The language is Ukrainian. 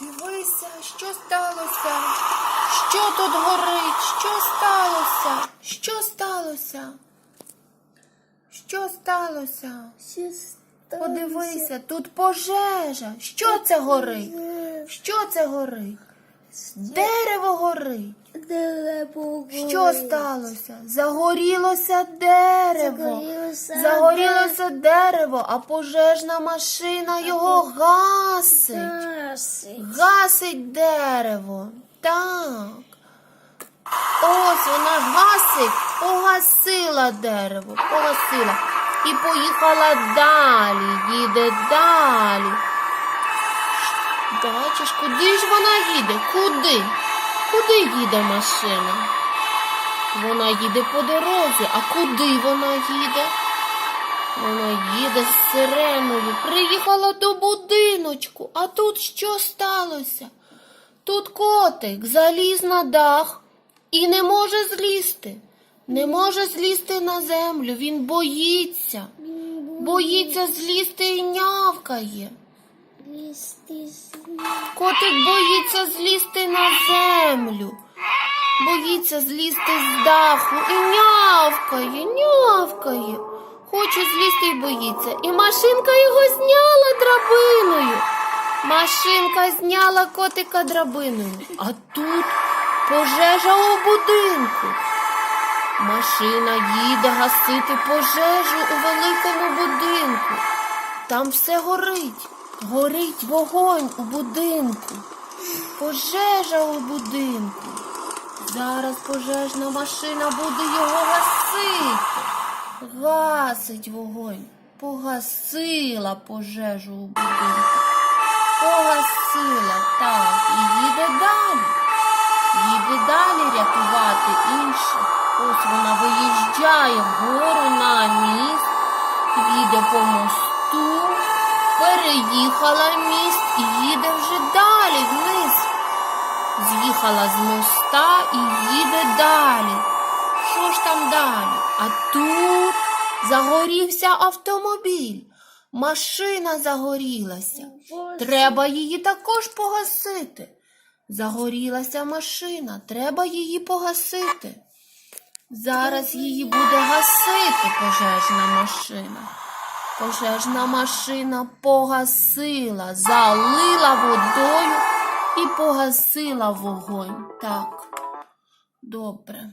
Дивися, що сталося? Що тут горить? Що сталося? Що сталося? Що сталося? Подивися, тут пожежа. Що це горить? Що це горить? Дерево горить. Що сталося? Загорілося дерево. Загорілося Загорілося дерево, а пожежна машина його гасить. Гасить дерево. Так. Ось вона гасить, погасила дерево, погасила. І поїхала далі, їде далі. Бачиш, куди ж вона їде? Куди? Куди їде машина? Вона їде по дорозі, а куди вона їде? Вона їде з сиреною, приїхала до будиночку, а тут що сталося? Тут котик заліз на дах і не може злізти. Не може злізти на землю, він боїться. Боїться злізти і нявкає. Котик боїться злізти на землю. Боїться злізти з даху і нявкає, нявкає. Хоче злізти і боїться. І машинка його зняла драбиною. Машинка зняла котика драбиною. А тут пожежа у будинку. Машина їде гасити пожежу у великому будинку. Там все горить. Горить вогонь у будинку. Пожежа у будинку. Зараз пожежна машина буде його. Гасить вогонь. Погасила пожежу у будинку. Погасила, так, і їде далі. Їде далі рятувати інших. Ось вона виїжджає вгору на міст, їде по мосту, переїхала міст і їде вже далі вниз. З'їхала з моста і їде далі. Що ж там далі? А тут загорівся автомобіль. Машина загорілася. Треба її також погасити. Загорілася машина, треба її погасити. Зараз її буде гасити пожежна машина. Пожежна машина погасила, залила водою і погасила вогонь. Так, добре.